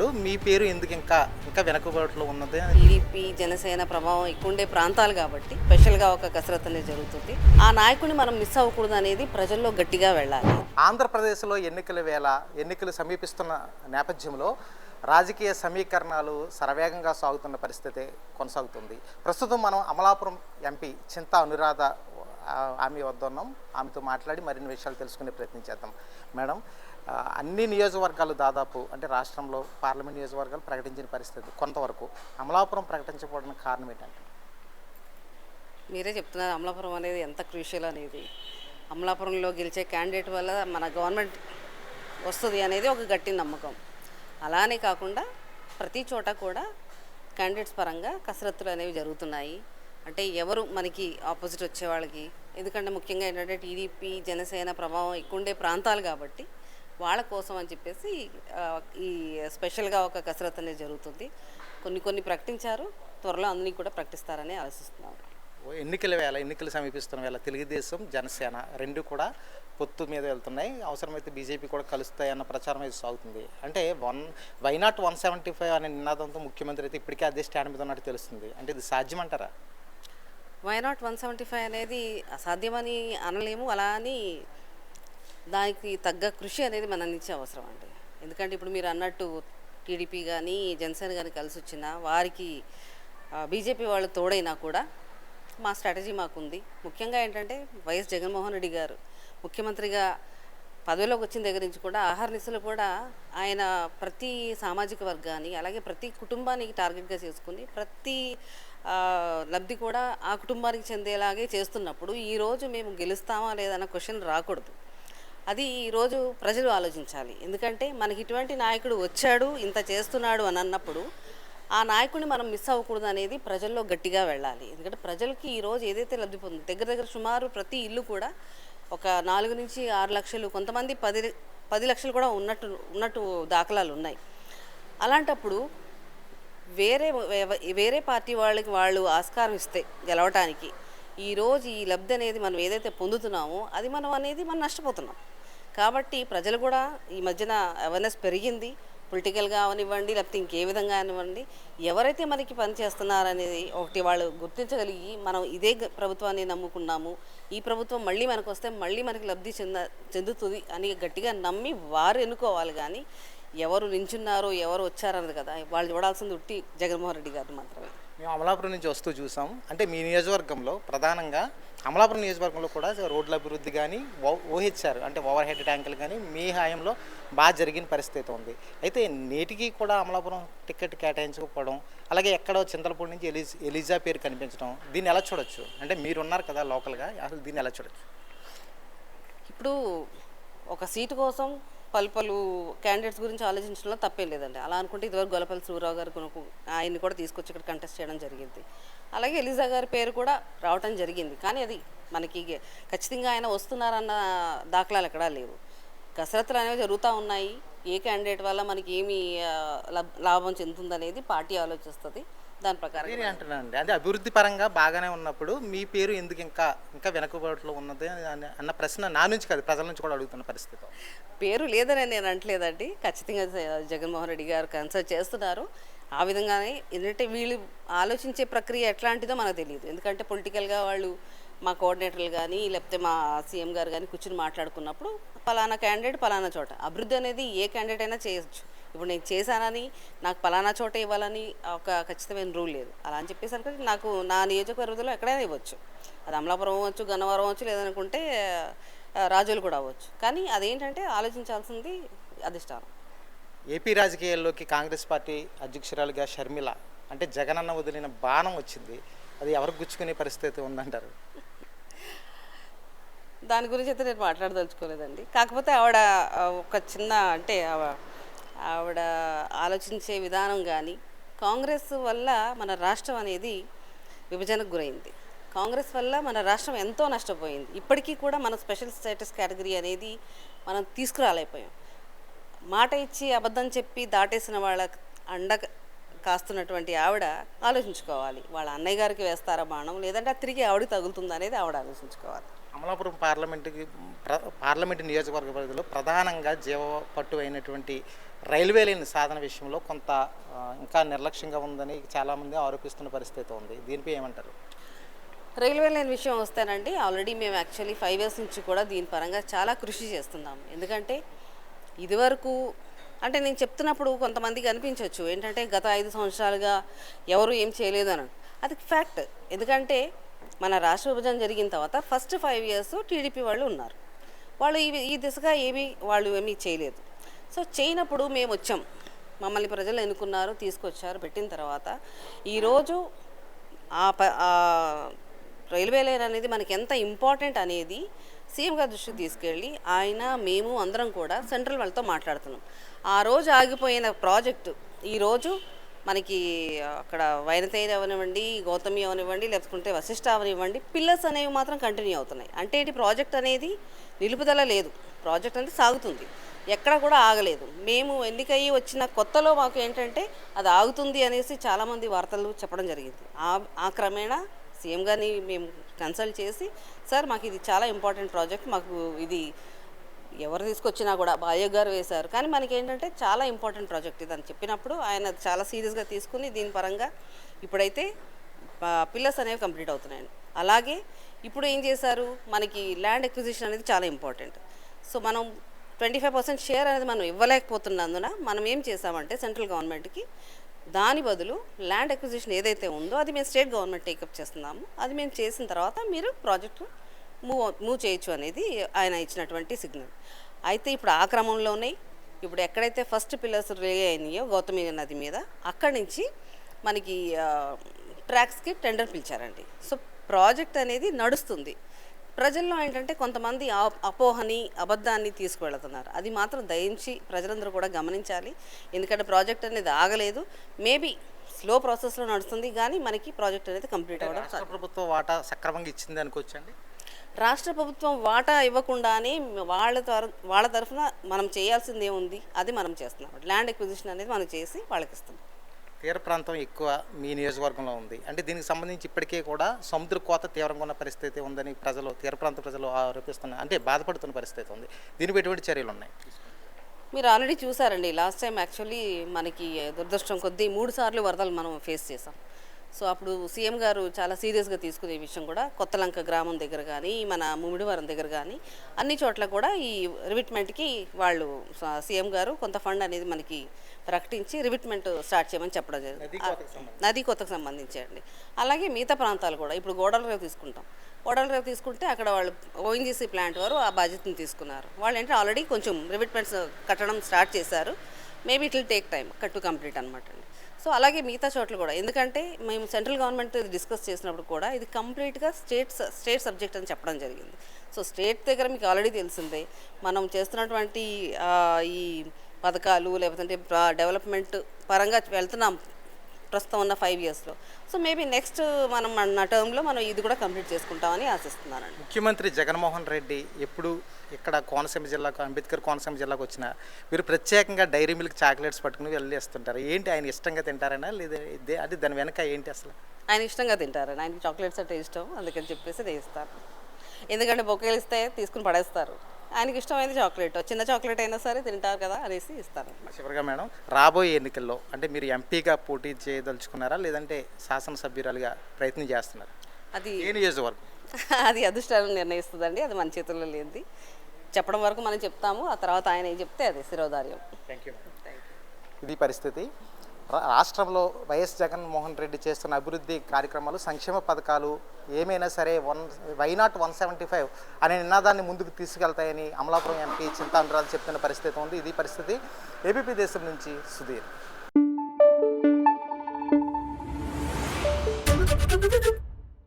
ఉన్నప్పుడు మీ పేరు ఎందుకు ఇంకా ఇంకా వెనకబాటులో ఉన్నది? టీడీపీ జనసేన ప్రభావం ఎక్కువ ఉండే ప్రాంతాలు కాబట్టి స్పెషల్గా ఒక కసరత్తు అనేది జరుగుతుంది. ఆ నాయకుడిని మనం మిస్ అవ్వకూడదు అనేది ప్రజల్లో గట్టిగా వెళ్ళాలి. ఆంధ్రప్రదేశ్లో ఎన్నికల వేళ ఎన్నికలు సమీపిస్తున్న నేపథ్యంలో రాజకీయ సమీకరణాలు శరవేగంగా సాగుతున్న పరిస్థితి కొనసాగుతుంది. ప్రస్తుతం మనం అమలాపురం ఎంపీ చింత అనురాధ ఆమె వద్ద ఉన్నాం. ఆమెతో మాట్లాడి మరిన్ని విషయాలు తెలుసుకునే ప్రయత్నం చేద్దాం. మేడం అన్ని నియోజకవర్గాలు దాదాపు అంటే రాష్ట్రంలో పార్లమెంట్ నియోజకవర్గాలు ప్రకటించిన పరిస్థితి కొంతవరకు అమలాపురం ప్రకటించకపోవడానికి కారణం ఏంటంటే? మీరే చెప్తున్నారు అమలాపురం అనేది ఎంత క్రూషియల్ అనేది. అమలాపురంలో గెలిచే క్యాండిడేట్ వల్ల మన గవర్నమెంట్ వస్తుంది అనేది ఒక గట్టి నమ్మకం. అలానే కాకుండా ప్రతి చోట కూడా క్యాండిడేట్స్ పరంగా కసరత్తులు అనేవి జరుగుతున్నాయి. అంటే ఎవరు మనకి ఆపోజిట్ వచ్చే వాళ్ళకి ఎందుకంటే ముఖ్యంగా ఏంటంటే టీడీపీ జనసేన ప్రభావం ఎక్కువ ఉండే ప్రాంతాలు కాబట్టి వాళ్ళ కోసం అని చెప్పేసి ఈ స్పెషల్గా ఒక కసరత్తు అనేది జరుగుతుంది. కొన్ని కొన్ని ప్రకటించారు. త్వరలో అన్ని కూడా ప్రకటిస్తారని ఆలోచిస్తున్నాను ఎన్నికల వేళ ఎన్నికలు సమీపిస్తున్న వేళ తెలుగుదేశం జనసేన రెండు కూడా పొత్తు మీద వెళ్తున్నాయి. అవసరమైతే బీజేపీ కూడా కలుస్తాయి అన్న ప్రచారం అయితే సాగుతుంది. అంటే one why not one seventy five అనే నినాదంతో ముఖ్యమంత్రి అయితే ఇప్పటికే అదే స్టాండ్ మీద ఉన్నట్టు తెలుస్తుంది. అంటే ఇది సాధ్యమంటారా? Why not one seventy five అనేది అసాధ్యమని అనలేము. అలా అని దానికి తగ్గ కృషి అనేది మన నుంచి అవసరం అండి. ఎందుకంటే ఇప్పుడు మీరు అన్నట్టు టీడీపీ కానీ జనసేన కానీ కలిసి వచ్చినా వారికి బీజేపీ వాళ్ళు తోడైనా కూడా మా స్ట్రాటజీ మాకుంది. ముఖ్యంగా ఏంటంటే వైఎస్ జగన్మోహన్ రెడ్డి గారు ముఖ్యమంత్రిగా పదవిలోకి వచ్చిన దగ్గర నుంచి కూడా ఆహార నిశలు కూడా ఆయన ప్రతి సామాజిక వర్గాన్ని అలాగే ప్రతి కుటుంబానికి టార్గెట్గా చేసుకుని ప్రతి లబ్ధి కూడా ఆ కుటుంబానికి చెందేలాగే చేస్తున్నప్పుడు ఈరోజు మేము గెలుస్తామా లేదన్న క్వశ్చన్ రాకూడదు. అది ఈరోజు ప్రజలు ఆలోచించాలి. ఎందుకంటే మనకి ఇటువంటి నాయకుడు వచ్చాడు ఇంత చేస్తున్నాడు అని అన్నప్పుడు ఆ నాయకుడిని మనం మిస్ అవ్వకూడదు అనేది ప్రజల్లో గట్టిగా వెళ్ళాలి. ఎందుకంటే ప్రజలకి ఈరోజు ఏదైతే లబ్ధి పొంది దగ్గర దగ్గర సుమారు ప్రతి ఇల్లు కూడా ఒక నాలుగు నుంచి ఆరు లక్షలు కొంతమంది పది పది లక్షలు కూడా ఉన్నట్టు ఉన్నట్టు దాఖలాలు ఉన్నాయి. అలాంటప్పుడు వేరే వేరే పార్టీ వాళ్ళకి వాళ్ళు ఆస్కారం ఇస్తే గెలవటానికి ఈరోజు ఈ లబ్ధి అనేది మనం ఏదైతే పొందుతున్నామో అది మనం అనేది మనం నష్టపోతున్నాం. కాబట్టి ప్రజలు కూడా ఈ మధ్యన అవేర్నెస్ పెరిగింది. పొలిటికల్గా అవనివ్వండి లేకపోతే ఇంకే విధంగా అనివ్వండి ఎవరైతే మనకి పని చేస్తున్నారనేది ఒకటి వాళ్ళు గుర్తించగలిగి మనం ఇదే ప్రభుత్వాన్ని నమ్ముకున్నాము. ఈ ప్రభుత్వం మళ్ళీ మనకు వస్తే మళ్ళీ మనకి లబ్ధి చెంద చెందుతుంది అని గట్టిగా నమ్మి వారు ఎన్నుకోవాలి కానీ ఎవరు నించున్నారో ఎవరు వచ్చారన్నది కదా. వాళ్ళు చూడాల్సింది ఉట్టి జగన్మోహన్ రెడ్డి గారు మాత్రమే. మేము అమలాపురం నుంచి వస్తూ చూసాం. అంటే మీ నియోజకవర్గంలో ప్రధానంగా అమలాపురం నియోజకవర్గంలో కూడా రోడ్ల అభివృద్ధి కానీ ఓహెచ్ఆర్ అంటే ఓవర్ హెడ్ ట్యాంకులు కానీ మీ హాయంలో బాగా జరిగిన పరిస్థితి ఉంది. అయితే నేటికి కూడా అమలాపురం టికెట్ కేటాయించకపోవడం అలాగే ఎక్కడో చింతలపూడి నుంచి ఎలిజ్ ఎలిజా పేరు కనిపించడం దీన్ని ఎలా చూడొచ్చు? అంటే మీరు ఉన్నారు కదా లోకల్గా అసలు దీన్ని ఎలా చూడొచ్చు? ఇప్పుడు ఒక సీటు కోసం పలు పలు క్యాండిడేట్స్ గురించి ఆలోచించడంలో తప్పే లేదండి. అలా అనుకుంటే ఇదివరకు గొలపల్లి సూరావు గారు కొనుక్కు ఆయన్ని కూడా తీసుకొచ్చి ఇక్కడ కంటెస్ట్ చేయడం జరిగింది. అలాగే ఎలిజా గారి పేరు కూడా రావటం జరిగింది. కానీ అది మనకి ఖచ్చితంగా ఆయన వస్తున్నారన్న దాఖలాలు ఎక్కడా లేవు. కసరత్తులు అనేవి జరుగుతూ ఉన్నాయి. ఏ క్యాండిడేట్ వల్ల మనకి ఏమి లబ్- లాభం చెందుతుందనేది పార్టీ ఆలోచిస్తుంది. దాని ప్రకారం నేను అంటున్నానండి అదే అభివృద్ధి పరంగా బాగానే ఉన్నప్పుడు మీ పేరు ఎందుకు ఇంకా ఇంకా వెనకబాటులో ఉన్నది అని- అన్న ప్రశ్న నా నుంచి కాదు ప్రజల నుంచి కూడా అడుగుతున్న పరిస్థితి. పేరు లేదని నేను అనట్లేదండి. ఖచ్చితంగా జ- జగన్మోహన్ రెడ్డి గారు కన్సల్ట్ చేస్తున్నారు. ఆ విధంగానే ఎందుకంటే వీళ్ళు ఆలోచించే ప్రక్రియ ఎట్లాంటిదో మనకు తెలియదు. ఎందుకంటే పొలిటికల్గా వాళ్ళు మా కోఆర్డినేటర్లు కానీ లేకపోతే మా సీఎం గారు కానీ కూర్చుని మాట్లాడుకున్నప్పుడు పలానా క్యాండిడేట్ పలానా చోట. అభివృద్ధి అనేది ఏ క్యాండిడేట్ అయినా చేయొచ్చు. ఇప్పుడు నేను చేశానని నాకు పలానా చోట ఇవ్వాలని ఒక ఖచ్చితమైన రూల్ లేదు. అలా అని చెప్పేసి అనుకుంటే నాకు నా నియోజకవర్గంలో ఎక్కడైనా ఇవ్వచ్చు. అది అమలాపురం అవ్వచ్చు గన్నవరం అవ్వచ్చు లేదనుకుంటే రాజులు కూడా అవ్వచ్చు. కానీ అదేంటంటే ఆలోచించాల్సింది అధిష్టానం. ఏపీ రాజకీయాల్లోకి కాంగ్రెస్ పార్టీ అధ్యక్షురాలుగా షర్మిల అంటే జగనన్న వదిలిన బాణం వచ్చింది. అది ఎవరికి గుచ్చుకునే పరిస్థితి ఉందంటారు? దాని గురించి అయితే నేను మాట్లాడదలుచుకోలేదండి. కాకపోతే ఆవిడ ఒక చిన్న అంటే ఆవిడ ఆలోచించే విధానం కానీ కాంగ్రెస్ వల్ల మన రాష్ట్రం అనేది విభజనకు గురైంది. కాంగ్రెస్ వల్ల మన రాష్ట్రం ఎంతో నష్టపోయింది. ఇప్పటికీ కూడా మన స్పెషల్ స్టేటస్ కేటగిరీ అనేది మనం తీసుకురాలేకపోయాం. మాట ఇచ్చి అబద్ధం చెప్పి దాటేసిన వాళ్ళ అండ కాస్తున్నటువంటి ఆవిడ ఆలోచించుకోవాలి. వాళ్ళ అన్నయ్య గారికి వేస్తారా బాణం? లేదంటే తిరిగి ఆవిడకి తగులుతుందా అనేది ఆవిడ ఆలోచించుకోవాలి. అమలాపురం పార్లమెంటుకి పార్లమెంటు నియోజకవర్గ పరిధిలో ప్రధానంగా జీవ పట్టు అయినటువంటి రైల్వే లైన్ సాధన విషయంలో కొంత ఇంకా నిర్లక్ష్యంగా ఉందని చాలామంది ఆరోపిస్తున్న పరిస్థితి ఉంది. దీనిపై ఏమంటారు? రైల్వే లైన్ విషయం వస్తేనండి ఆల్రెడీ మేము యాక్చువల్లీ ఫైవ్ ఇయర్స్ నుంచి కూడా దీని పరంగా చాలా కృషి చేస్తున్నాం ఎందుకంటే ఇదివరకు అంటే నేను చెప్తున్నప్పుడు కొంతమందికి అనిపించవచ్చు ఏంటంటే గత ఐదు సంవత్సరాలుగా ఎవరు ఏం చేయలేదు అని. అది ఫ్యాక్ట్. ఎందుకంటే మన రాష్ట్ర విభజన జరిగిన తర్వాత ఫస్ట్ ఫైవ్ ఇయర్స్ టీడీపీ వాళ్ళు ఉన్నారు. వాళ్ళు ఈ ఈ దిశగా ఏమీ వాళ్ళు ఏమీ చేయలేదు. సో చేయనప్పుడు మేము వచ్చాం. మమ్మల్ని ప్రజలు ఎన్నుకున్నారు తీసుకొచ్చారు పెట్టిన తర్వాత ఈరోజు ఆ ప రైల్వే లైన్ అనేది మనకి ఎంత ఇంపార్టెంట్ అనేది సీఎం గారి దృష్టికి తీసుకెళ్ళి ఆయన మేము అందరం కూడా సెంట్రల్ వాళ్ళతో మాట్లాడుతున్నాం. ఆ రోజు ఆగిపోయిన ప్రాజెక్టు ఈరోజు మనకి అక్కడ వైనతేయ అవనివ్వండి గౌతమి అవనివ్వండి లేకపోతే వశిష్ఠ అవనివ్వండి పిల్లర్స్ అనేవి మాత్రం కంటిన్యూ అవుతున్నాయి. అంటే ఏంటి ప్రాజెక్ట్ అనేది నిలుపుదల లేదు. ప్రాజెక్ట్ అనేది సాగుతుంది. ఎక్కడ కూడా ఆగలేదు. మేము ఎన్నికయ్యి వచ్చిన కొత్తలో మాకు ఏంటంటే అది ఆగుతుంది అనేసి చాలామంది వార్తలు చెప్పడం జరిగింది. ఆ ఆ క్రమేణా సీఎం గారిని మేము కన్సల్ట్ చేసి సార్ మాకు ఇది చాలా ఇంపార్టెంట్ ప్రాజెక్ట్ మాకు ఇది ఎవరు తీసుకొచ్చినా కూడా బాయ్య గారు వేశారు. కానీ మనకి ఏంటంటే చాలా ఇంపార్టెంట్ ప్రాజెక్ట్ ఇది అని చెప్పినప్పుడు ఆయన చాలా సీరియస్గా తీసుకుని దీని పరంగా ఇప్పుడైతే పిల్లర్స్ అనేవి కంప్లీట్ అవుతున్నాయండి అలాగే ఇప్పుడు ఏం చేశారు? మనకి ల్యాండ్ ఎక్విజిషన్ అనేది చాలా ఇంపార్టెంట్ సో మనం ట్వంటీ ఫైవ్ పర్సెంట్ షేర్ అనేది మనం ఇవ్వలేకపోతున్నందున మనం ఏం చేసామంటే సెంట్రల్ గవర్నమెంట్కి దాని బదులు ల్యాండ్ ఎక్విజిషన్ ఏదైతే ఉందో అది మేము స్టేట్ గవర్నమెంట్ టేకప్ చేస్తున్నాము. అది మేము చేసిన తర్వాత మీరు ప్రాజెక్టు మూవ్ మూవ్ చేయొచ్చు అనేది ఆయన ఇచ్చినటువంటి సిగ్నల్. అయితే ఇప్పుడు ఆ క్రమంలోనే ఇప్పుడు ఎక్కడైతే ఫస్ట్ పిల్లర్స్ రే అయినాయో గౌతమి నది మీద అక్కడి నుంచి మనకి ట్రాక్స్కి టెండర్ పిలిచారండి. సో ప్రాజెక్ట్ అనేది నడుస్తుంది. ప్రజల్లో ఏంటంటే కొంతమంది అపోహని అబద్ధాన్ని తీసుకువెళుతున్నారు. అది మాత్రం దయించి ప్రజలందరూ కూడా గమనించాలి. ఎందుకంటే ప్రాజెక్ట్ అనేది ఆగలేదు. మేబీ స్లో ప్రాసెస్లో నడుస్తుంది కానీ మనకి ప్రాజెక్ట్ అనేది కంప్లీట్ అవ్వడం ప్రభుత్వం వాటా సక్రమంగా ఇచ్చింది అనుకోవచ్చండి? రాష్ట్ర ప్రభుత్వం వాటా ఇవ్వకుండానే వాళ్ళ వాళ్ళ తరఫున మనం చేయాల్సింది ఏముంది అది మనం చేస్తున్నాం. ల్యాండ్ ఎక్విజిషన్ అనేది మనం చేసి వాళ్ళకి ఇస్తాం తీర ప్రాంతం ఎక్కువ మీ నియోజకవర్గంలో ఉంది. అంటే దీనికి సంబంధించి ఇప్పటికే కూడా సముద్ర కోత తీవ్రంగా ఉన్న పరిస్థితి ఉందని ప్రజలు తీర ప్రాంత ప్రజలు ఆరోపిస్తున్నారు అంటే బాధపడుతున్న పరిస్థితి ఉంది. దీనిపై ఎటువంటి చర్యలు ఉన్నాయి? మీరు ఆల్రెడీ చూసారండి లాస్ట్ టైం యాక్చువల్లీ మనకి దురదృష్టం కొద్దీ మూడు సార్లు వరదలు మనం ఫేస్ చేసాం సో అప్పుడు సీఎం గారు చాలా సీరియస్గా తీసుకునే విషయం కూడా కొత్తలంక గ్రామం దగ్గర కానీ మన ముమిడివరం దగ్గర కానీ అన్ని చోట్ల కూడా ఈ రివిట్మెంట్కి వాళ్ళు సీఎం గారు కొంత ఫండ్ అనేది మనకి ప్రకటించి రివిట్మెంట్ స్టార్ట్ చేయమని చెప్పడం జరిగింది. నదీ కొత్తకు సంబంధించి. అండి. అలాగే మిగతా ప్రాంతాలు కూడా ఇప్పుడు గోడల రేవు తీసుకుంటాం. గోడల రేవు తీసుకుంటే అక్కడ వాళ్ళు ఓఎన్జీసీ ప్లాంట్ వారు ఆ బాధ్యతను తీసుకున్నారు. వాళ్ళు ఏంటంటే ఆల్రెడీ కొంచెం రివిట్మెంట్స్ కట్టడం స్టార్ట్ చేశారు. Maybe it will take time cut to complete అనమాట అండి. సో అలాగే మిగతా చోట్ల కూడా. ఎందుకంటే మేము సెంట్రల్ గవర్నమెంట్ డిస్కస్ చేసినప్పుడు కూడా ఇది కంప్లీట్గా స్టేట్ స్టేట్ సబ్జెక్ట్ అని చెప్పడం జరిగింది. సో స్టేట్ దగ్గర మీకు ఆల్రెడీ తెలిసిందే మనం చేస్తున్నటువంటి ఈ పథకాలు లేకపోతే డెవలప్మెంట్ పరంగా వెళ్తున్నాం. ప్రస్తుతం ఉన్న ఫైవ్ ఇయర్స్లో సో మేబీ నెక్స్ట్ మనం మన టర్మ్లో మనం ఇది కూడా కంప్లీట్ చేసుకుంటామని ఆశిస్తున్నానండి. ముఖ్యమంత్రి జగన్మోహన్ రెడ్డి ఎప్పుడు ఇక్కడ కోనసీమ జిల్లాకు అంబేద్కర్ కోనసీమ జిల్లాకు వచ్చినా మీరు ప్రత్యేకంగా డైరీ మిల్క్ చాక్లెట్స్ పట్టుకుని వెళ్ళేస్తుంటారు ఏంటి ఆయన ఇష్టంగా తింటారనా? లేదా ఇదే- అది దాని వెనక ఏంటి అసలు? ఆయన ఇష్టంగా తింటారు ఆయనకి చాక్లెట్స్ అంటే ఇష్టం. అందుకని చెప్పేసి అది ఇస్తారు ఎందుకంటే బొకేలు ఇస్తే తీసుకుని పడేస్తారు. ఆయనకి ఇష్టమైంది చాక్లెట్. చిన్న చాక్లెట్ అయినా సరే తింటారు కదా అనేసి ఇస్తారు చివరిగా మేడం రాబోయే ఎన్నికల్లో అంటే మీరు ఎంపీగా పోటీ చేయదలుచుకున్నారా? లేదంటే శాసనసభ్యురాలుగా ప్రయత్నం చేస్తున్నారా? అది ఏ నియోజకవర్గం? అది అదృష్టాలను నిర్ణయిస్తుందండి. అది మన చేతుల్లో లేనిది. చెప్పడం వరకు మనం చెప్తాము ఆ తర్వాత ఆయన ఏం చెప్తే అది శిరోధార్యం. థ్యాంక్ యూ ఇది పరిస్థితి. రాష్ట్రంలో వైఎస్ జగన్మోహన్ రెడ్డి చేస్తున్న అభివృద్ధి కార్యక్రమాలు సంక్షేమ పథకాలు ఏమైనా సరే one why not one seventy five అనే నినాదాన్ని ముందుకు తీసుకెళ్తాయని అమలాపురం ఎంపీ చింతా అనురాధ చెప్తున్న పరిస్థితి ఉంది. ఇది పరిస్థితి ఏబీపీ దేశం నుంచి సుధీర్.